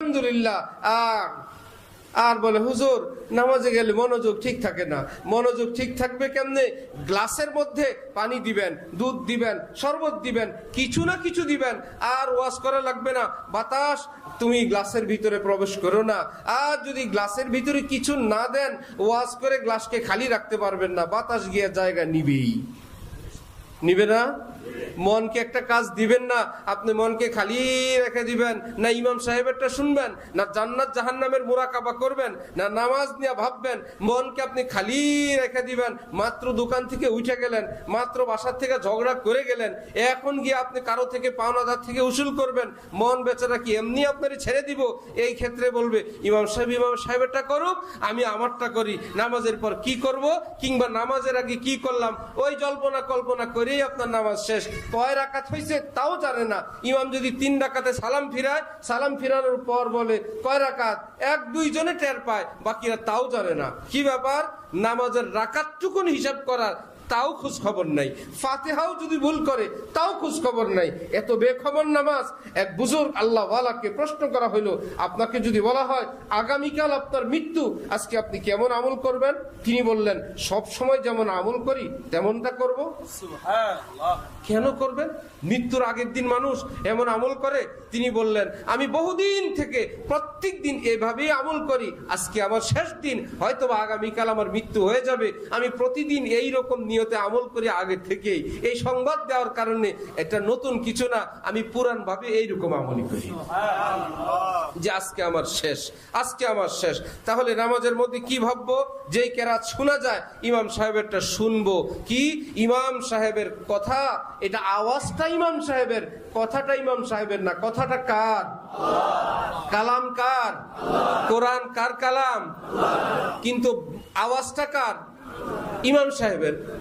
আলহামদুলিল্লাহ, আর আর বলে, হুজুর, নামাজে গেলে মনোযোগ ঠিক থাকে না। মনোযোগ ঠিক থাকবে কেমনে? গ্লাসের মধ্যে পানি দিবেন, দুধ দিবেন, শরবত দিবেন, কিছু না কিছু দিবেন, আর ওয়াশ করা লাগবে না। বাতাস, তুমি গ্লাসের ভিতরে প্রবেশ করো না। আর যদি গ্লাসের ভিতরে কিছু না দেন ওয়াশ করে গ্লাসকে খালি রাখতে পারবেন না। বাতাস গিয়ে জায়গা নিবেই। নিবে না? মনকে একটা কাজ দিবেন না, আপনি মনকে খালি রেখে দিবেন, না ইমাম সাহেবেরটা শুনবেন, না জান্নাত জাহান্নামের মোরাকাবা করবেন, না নামাজ নিয়ে ভাববেন, মনকে আপনি খালি রেখে দিবেন, মাত্র দোকান থেকে উঠে গেলেন, মাত্র বাসার থেকে ঝগড়া করে গেলেন, এখন গিয়ে আপনি কারও থেকে পাওনাদার থেকে উসুল করবেন, মন বেচারা কি এমনি আপনার ছেড়ে দিব? এই ক্ষেত্রে বলবে, ইমাম সাহেব, ইমাম সাহেবেরটা করুক, আমি আমারটা করি, নামাজের পর কি করব, কিংবা নামাজের আগে কি করলাম, ওই জল্পনা কল্পনা করেই আপনার নামাজ শেষ। কয় রাকাত হয়েছে তাও জানে না। ইমাম যদি তিন রাকাতে সালাম ফিরায়, সালাম ফিরানোর পর বলে, কয় রাকাত? এক দুইজনে টের পায়, বাকিরা তাও জানে না। কি ব্যাপার? নামাজের রাকাতটুকুন হিসাব করার তাও খোঁজ খবর নাই। ফাতেহাও যদি ভুল করে, তাও খোঁজ খবর নাই। এত বেখবর নামাজ, এক বুজুর্গ আল্লাহ ওয়ালাকে প্রশ্ন করা হইল, আপনাকে যদি বলা হয়, আগামীকাল আপনার মৃত্যু, আজকে আপনি কেমন আমল করবেন? তিনি বললেন, সব সময় যেমন আমল করি, তেমনটা করব। কেন করবেন? মৃত্যুর আগের দিন মানুষ এমন আমল করে, তিনি বললেন, আমি বহুদিন থেকে প্রত্যেক দিন এভাবেই আমল করি। আজকে আমার শেষ দিন হয়তো বা আগামীকাল আমার মৃত্যু হয়ে যাবে। আমি প্রতিদিন এই রকম নিয়তে আমল করি আগে থেকেই। এই সংবাদ দেওয়ার কারণে এটা নতুন কিছু না, আমি পুরানভাবে এইরকম আমলই করি। যে আজকে আমার শেষ, আজকে আমার শেষ। তাহলে নামাজের মধ্যে কি ভাববো? যেই কেরাত শোনা যায়, ইমাম সাহেবেরটা শুনব। কি? ইমাম সাহেবের কথা? এটা আওয়াজটা ইমাম সাহেবের, কথাটা ইমাম সাহেবের না। কথাটা কার? কালাম কার? কোরআন কার কালাম? কিন্তু আওয়াজটা কার? ইমাম সাহেবের।